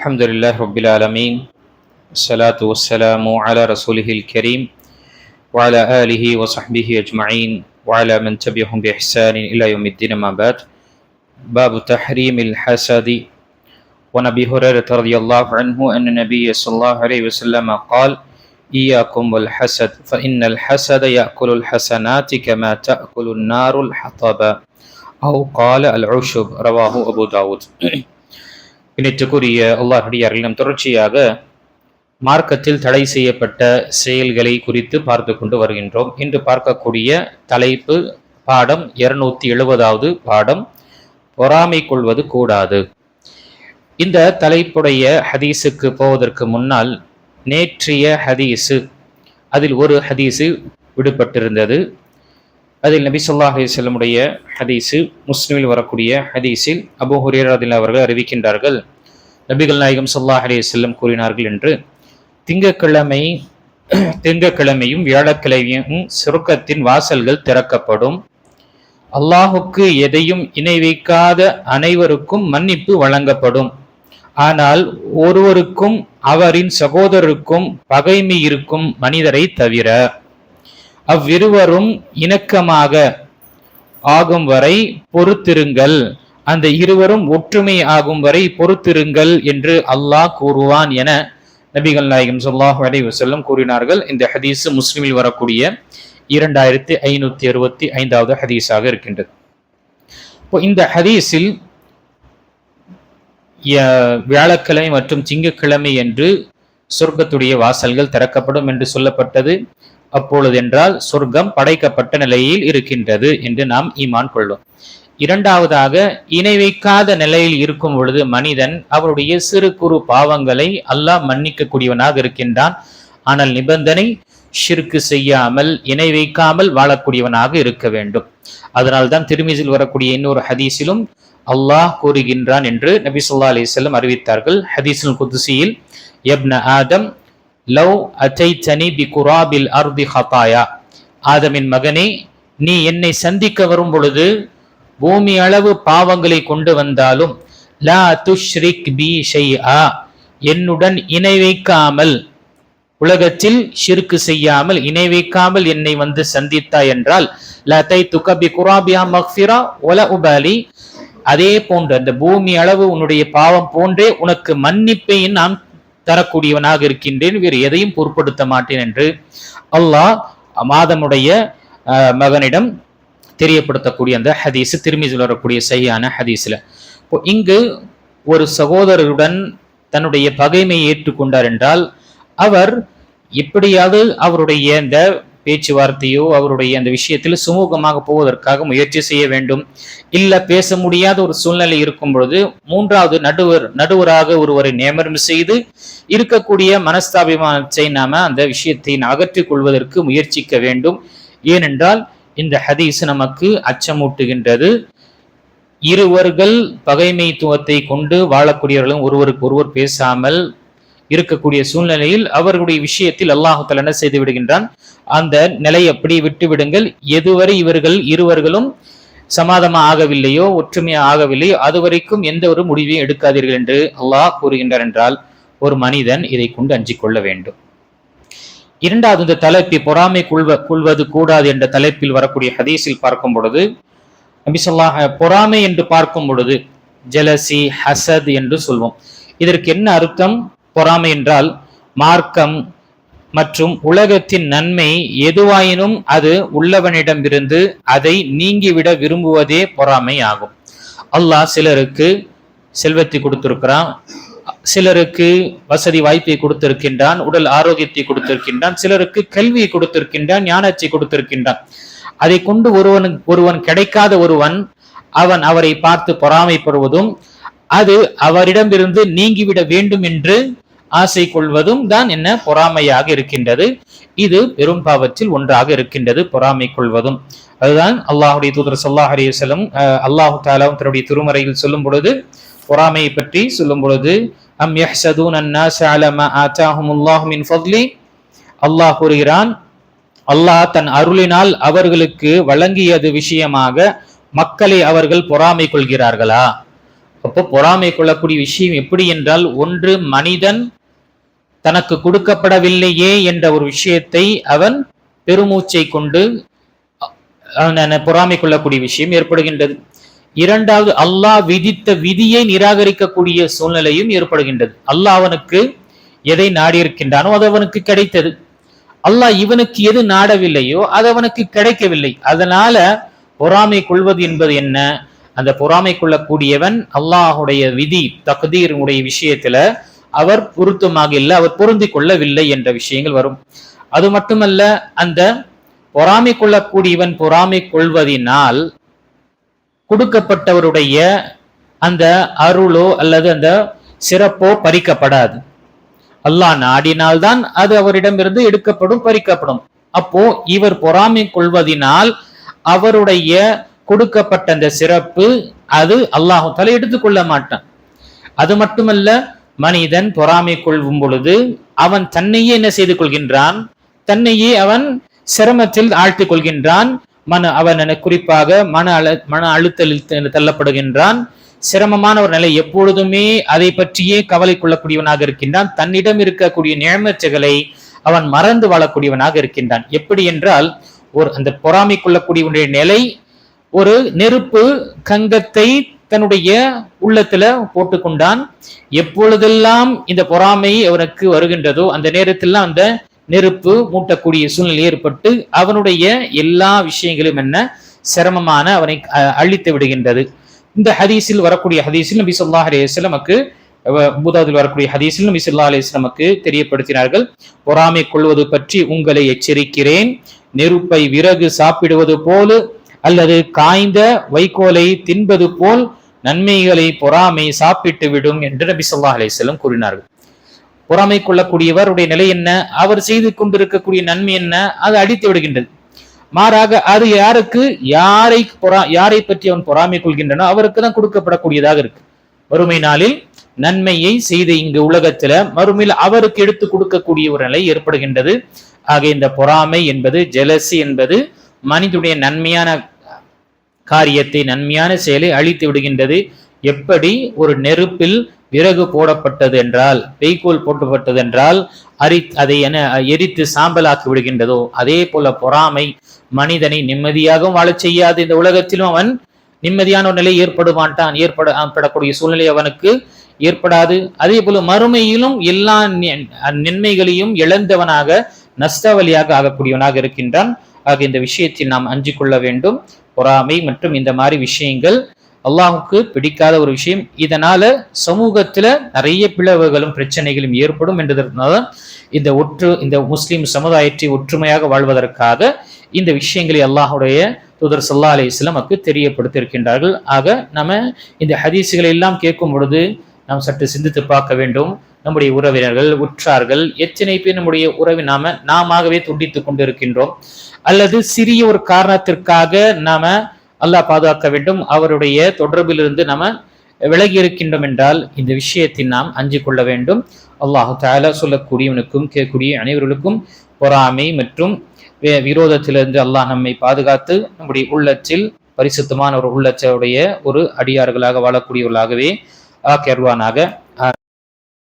الحمد لله رب العالمين الصلاة والسلام على رسوله الكريم وعلى آله وصحبه أجمعين وعلى من تبعهم بإحسان إلى يوم الدين ما بعد. باب تحريم الحسد. ونبي هريرة رضي الله عنه أن النبي صلى الله عليه وسلم قال إياكم والحسد فإن الحسد يأكل الحسنات كما تأكل النار الحطب. أو قال العشب رواه أبو داود. இணைத்துக்குரிய அல்லாஹடியார்கள் நம் தொடர்ச்சியாக மார்க்கத்தில் தடை செய்யப்பட்ட செயல்களை குறித்து பார்த்து கொண்டு வருகின்றோம். இன்று பார்க்கக்கூடிய தலைப்பு பாடம் இருநூத்தி எழுபதாவது பாடம் பொறாமை கொள்வது கூடாது. இந்த தலைப்புடைய ஹதீஸுக்கு போவதற்கு முன்னால் நேற்றைய ஹதீஸு அதில் ஒரு ஹதீஸு விடுபட்டிருந்தது. அதில் நபி சொல்லாஹ் செல்லமுடைய ஹதீஸு முஸ்லிமில் வரக்கூடிய ஹதீஸில் அபு ஹுரேராதில் அவர்கள் அறிவிக்கின்றார்கள். நபிகள் நாயகம் சொல்லாஹ் அலி செல்லம் கூறினார்கள் என்று திங்கக்கிழமை திங்கக்கிழமையும் வியாழக்கிழமையும் சுருக்கத்தின் வாசல்கள் திறக்கப்படும். அல்லாஹுக்கு எதையும் இணை வைக்காத அனைவருக்கும் மன்னிப்பு வழங்கப்படும். ஆனால் ஒருவருக்கும் அவரின் சகோதரருக்கும் பகைமை இருக்கும் மனிதரை தவிர அவ்விருவரும் இணக்கமாக ஆகும் வரை பொறுத்திருங்கள். அந்த இருவரும் ஒற்றுமை ஆகும் வரை பொறுத்திருங்கள் என்று அல்லாஹ் கூறுவான் என நபிகள் நாயகம் சொல்லாஹு அலி வசல்லம் கூறினார்கள். இந்த ஹதீஸ் முஸ்லிமில் வரக்கூடிய இரண்டாயிரத்தி ஐநூத்தி அறுபத்தி ஐந்தாவது ஹதீஸாக இருக்கின்றது. இப்போ இந்த ஹதீஸில் வியாழக்கிழமை மற்றும் திங்கக்கிழமை என்று சொர்க்கத்துடைய வாசல்கள் திறக்கப்படும் என்று சொல்லப்பட்டது. அப்பொழுது என்றால் சொர்க்கம் படைக்கப்பட்ட நிலையில் இருக்கின்றது என்று நாம் ஈமான் கொள்ளும். இரண்டாவதாக இணை வைக்காத நிலையில் இருக்கும் பொழுது மனிதன் அவருடைய சிறு குறு பாவங்களை அல்லாஹ் மன்னிக்கக்கூடியவனாக இருக்கின்றான். ஆனால் நிபந்தனை ஷிர்கு செய்யாமல் இணை வைக்காமல் வாழக்கூடியவனாக இருக்க வேண்டும். அதனால்தான் திருமிசில் வரக்கூடிய இன்னொரு ஹதீஸிலும் அல்லாஹ் கூறுகின்றான் என்று நபி சொல்லா அலிசல்லம் அறிவித்தார்கள். ஹதீஸுல் குதுசியில் எப்ன ஆதம் லவ் அச்சைச்சனி பி குராபில் அர்தி ஹபாயா ஆதமின் மகனே நீ என்னை சந்திக்க வரும் பொழுது பூமி அளவு பாவங்களை கொண்டு வந்தாலும் லா துஷ்ரிக் பி ஷைஆ. என்னுடன் இணை வைக்காமல் உலகத்தில் ஷிர்கு செய்யாமல் இணை வைக்காமல் என்னை வந்து சந்தித்தாய் என்றால் லத்தை துகபி குராபியா மக்ஃபிரா ஒல உபாலி. அதே போன்று அந்த பூமி அளவு உன்னுடைய பாவம் போன்றே உனக்கு மன்னிப்பை நான் தரக்கூடியவனாக இருக்கின்றேன் வேறு எதையும் பொருட்படுத்த மாட்டேன் என்று அல்லாஹ் மாதனுடைய மகனிடம் தெரியப்படுத்தக்கூடிய அந்த ஹதீஸ் திரும்பி சொல்லக்கூடிய சரியான ஹதீஸ்ல. இப்போ இங்கு ஒரு சகோதரருடன் தன்னுடைய பகைமையை ஏற்றுக்கொண்டார் என்றால் அவர் எப்படியாவது அவருடைய இந்த பேச்சுவார்த்தையோ அவருடைய அந்த விஷயத்தில் சுமூகமாக போவதற்காக முயற்சி செய்ய வேண்டும். இல்ல பேச முடியாத ஒரு சூழ்நிலை இருக்கும் பொழுது மூன்றாவது நடுவர் நடுவராக ஒருவரை நியமனம் செய்து இருக்கக்கூடிய மனஸ்தாபிமானத்தை நாம அந்த விஷயத்தை அகற்றிக் கொள்வதற்கு முயற்சிக்க வேண்டும். ஏனென்றால் இந்த ஹதீஸ் நமக்கு அச்சமூட்டுகின்றது. இருவர்கள் பகைமைத்துவத்தை கொண்டு வாழக்கூடியவர்களும் ஒருவருக்கு ஒருவர் பேசாமல் இருக்கக்கூடிய சூழ்நிலையில் அவர்களுடைய விஷயத்தில் அல்லாஹால என்ன செய்து விடுகின்றான்? அந்த நிலை அப்படி விட்டு விடுங்கள். எதுவரை இவர்கள் இருவர்களும் சமாதமா ஆகவில்லையோ ஒற்றுமையா ஆகவில்லையோ அது வரைக்கும் எந்த ஒரு முடிவையும் எடுக்காதீர்கள் என்று அல்லாஹ் கூறுகின்றார் என்றால் ஒரு மனிதன் இதை கொண்டு அஞ்சிக் கொள்ள வேண்டும். இரண்டாவது இந்த தலைப்பை பொறாமை கொள்வ கொள்வது கூடாது என்ற தலைப்பில் வரக்கூடிய ஹதீஸில் பார்க்கும் பொழுது நபிசல்லாஹ் பொறாமை என்று பார்க்கும் பொழுது ஜலசி ஹசத் என்று சொல்வோம். இதற்கு என்ன அர்த்தம்? பொறாமை என்றால் மார்க்கம் மற்றும் உலகத்தின் நன்மை எதுவாயினும் அது உள்ளவனிடமிருந்து அதை நீங்கிவிட விரும்புவதே பொறாமை ஆகும். அல்லாஹ் சிலருக்கு செல்வத்தை கொடுத்திருக்கிறான் சிலருக்கு வசதி வாய்ப்பை கொடுத்திருக்கின்றான் உடல் ஆரோக்கியத்தை கொடுத்திருக்கின்றான் சிலருக்கு கல்வியை கொடுத்திருக்கின்றான் ஞானத்தை கொடுத்திருக்கின்றான். அதை கொண்டு ஒருவன் ஒருவன் கிடைக்காத ஒருவன் அவன் அவரை பார்த்து பொறாமைப்படுவதும் அது அவரிடமிருந்து நீங்கிவிட வேண்டும் என்று ஆசை கொள்வதும் தான் என்ன? பொறாமையாக இருக்கின்றது. இது பெரும் பாவத்தில் ஒன்றாக இருக்கின்றது. பொறாமை கொள்வதும். அதுதான் அல்லாஹுடைய தூதர் சொல்லாஹ் அலிவசலம் அல்லாஹு தாலாவும் தன்னுடைய திருமறையில் சொல்லும் பொழுது பொறாமையை பற்றி சொல்லும் பொழுது அம் யஹ்சதூன் அன்னாஸ் அல மா மின் ஃபத்லி? அல்லாஹ் கூறுகிறான் அல்லாஹ் தன் அருளினால் அவர்களுக்கு வழங்கியது விஷயமாக மக்களை அவர்கள் பொறாமை கொள்கிறார்களா? அப்போ பொறாமை கொள்ளக்கூடிய விஷயம் எப்படி என்றால் ஒன்று மனிதன் தனக்கு கொடுக்கப்படவில்லையே என்ற ஒரு விஷயத்தை அவன் பெருமூச்சை கொண்டு பொறாமை கொள்ளக்கூடிய விஷயம் ஏற்படுகின்றது. இரண்டாவது அல்லாஹ் விதித்த விதியை நிராகரிக்கக்கூடிய சூழ்நிலையும் ஏற்படுகின்றது. அல்லாஹ் அவனுக்கு எதை நாடியிருக்கின்றானோ அது அவனுக்கு கிடைத்தது. அல்லாஹ் இவனுக்கு எது நாடவில்லையோ அது அவனுக்கு கிடைக்கவில்லை. அதனால பொறாமை கொள்வது என்பது என்ன? அந்த பொறாமை கொள்ளக்கூடியவன் அல்லாஹுடைய விதி தகுதீருடைய விஷயத்துல அவர் பொருத்தமாக இல்லை அவர் பொருந்தி கொள்ளவில்லை என்ற விஷயங்கள் வரும். அது மட்டுமல்ல அந்த பொறாமை கொள்ளக்கூடியவன் பொறாமை கொள்வதினால் கொடுக்கப்பட்டவருடைய அந்த அருளோ அல்லது அந்த சிறப்போ பறிக்கப்படாது. அல்லாஹ் நாடினால்தான் அது அவரிடமிருந்து எடுக்கப்படும் பறிக்கப்படும். அப்போ இவர் பொறாமை கொள்வதினால் அவருடைய கொடுக்கப்பட்ட அந்த சிறப்பு அது அல்லாஹு தலை எடுத்துக்கொள்ள மாட்டான். அது மட்டுமல்ல மனிதன் பொறாமை கொள்ளும் பொழுது அவன் தன்னையே என்ன செய்து கொள்கின்றான்? தன்னையே அவன் சிரமத்தில் ஆழ்த்திக் கொள்கின்றான். மன அவன் குறிப்பாக மன அழ மன அழுத்தலில் தள்ளப்படுகின்றான். சிரமமான ஒரு நிலை எப்பொழுதுமே அதை பற்றியே கவலை கொள்ளக்கூடியவனாக இருக்கின்றான். தன்னிடம் இருக்கக்கூடிய நியமச்சகளை அவன் மறந்து வாழக்கூடியவனாக இருக்கின்றான். எப்படி என்றால் ஒரு அந்த பொறாமை கொள்ளக்கூடியவனுடைய நிலை ஒரு நெருப்பு கங்கத்தை தன்னுடைய உள்ளத்துல போட்டுக்கொண்டான். எப்பொழுதெல்லாம் இந்த பொறாமை அவனுக்கு வருகின்றதோ அந்த நேரத்தில் அந்த நெருப்பு மூட்டக்கூடிய சூழ்நிலை ஏற்பட்டு அவனுடைய எல்லா விஷயங்களும் என்ன? சிரமமான அவனை அழித்து விடுகின்றது. இந்த ஹதீஸில் வரக்கூடிய ஹதீஸில் நபி சொல்லா அலிஸ்லமக்கு பூதாவில் வரக்கூடிய ஹதீஸில் நபி சொல்லா அலிஸ்லமக்கு தெரியப்படுத்தினார்கள். பொறாமை கொள்வது பற்றி உங்களை எச்சரிக்கிறேன். நெருப்பை விறகு சாப்பிடுவது போல அல்லது காய்ந்த வைக்கோலை தின்பது போல் நன்மைகளை பொறாமை சாப்பிட்டு விடும் என்று நபி சொல்லா அலிசல்லம் கூறினார்கள். பொறாமை கொள்ளக்கூடியவருடைய நிலை என்ன? அவர் செய்து கொண்டிருக்கக்கூடிய நன்மை என்ன? அது அடித்து விடுகின்றது. மாறாக அது யாருக்கு? யாரை பொறா யாரை பற்றி அவன் பொறாமை கொள்கின்றனோ அவருக்கு தான் கொடுக்கப்படக்கூடியதாக இருக்கு. வறுமை நாளில் நன்மையை செய்து இங்கு உலகத்துல மறுமையில் அவருக்கு எடுத்து கொடுக்கக்கூடிய ஒரு நிலை ஏற்படுகின்றது. ஆக இந்த பொறாமை என்பது ஜெலசி என்பது மனிதனுடைய நன்மையான காரியத்தை நன்மையான செயலை அழித்து விடுகின்றது. எப்படி? ஒரு நெருப்பில் விறகு போடப்பட்டது என்றால் பெய்கோல் போட்டப்பட்டது என்றால் அரி அதை என எரித்து சாம்பலாக்கி விடுகின்றதோ அதே போல பொறாமை மனிதனை நிம்மதியாகவும் வாழச் செய்யாது. இந்த உலகத்திலும் அவன் நிம்மதியான ஒரு நிலை ஏற்படுவான்ட்டான் ஏற்பட ஏற்படக்கூடிய சூழ்நிலை அவனுக்கு ஏற்படாது. அதே போல மறுமையிலும் எல்லா நன்மைகளையும் இழந்தவனாக நஷ்டவழியாக ஆகக்கூடியவனாக இருக்கின்றான். ஆக இந்த விஷயத்தில் நாம் அஞ்சு கொள்ள வேண்டும். பொறாமை மற்றும் இந்த மாதிரி விஷயங்கள் அல்லாஹுக்கு பிடிக்காத ஒரு விஷயம். இதனால சமூகத்துல நிறைய பிளவுகளும் பிரச்சனைகளும் ஏற்படும் என்றதனால இந்த ஒற்று இந்த முஸ்லீம் சமுதாயத்தை ஒற்றுமையாக வாழ்வதற்காக இந்த விஷயங்களை அல்லாஹுடைய தூதர் சல்லா அலி இஸ்லாமுக்கு தெரியப்படுத்தியிருக்கின்றார்கள். ஆக நம்ம இந்த ஹதீஸுகளை எல்லாம் கேட்கும் பொழுது நாம் சற்று சிந்தித்து பார்க்க வேண்டும். நம்முடைய உறவினர்கள் உற்றார்கள் எத்தனை பேர் நம்முடைய உறவை நாம நாமவே துண்டித்துக் கொண்டிருக்கின்றோம். அல்லது சிறிய ஒரு காரணத்திற்காக நாம அல்லாஹ் பாதுகாக்க வேண்டும். அவருடைய தொடர்பிலிருந்து நம்ம விலகி இருக்கின்றோம் என்றால் இந்த விஷயத்தை நாம் அஞ்சு கொள்ள வேண்டும். அல்லாஹு தாலா சொல்லக்கூடியவனுக்கும் கேட்கக்கூடிய அனைவர்களுக்கும் பொறாமை மற்றும் விரோதத்திலிருந்து அல்லாஹ் நம்மை பாதுகாத்து நம்முடைய உள்ளத்தில் பரிசுத்தமான ஒரு உள்ளச்சவுடைய ஒரு அடியார்களாக வாழக்கூடியவர்களாகவே ஆக்கருவானாக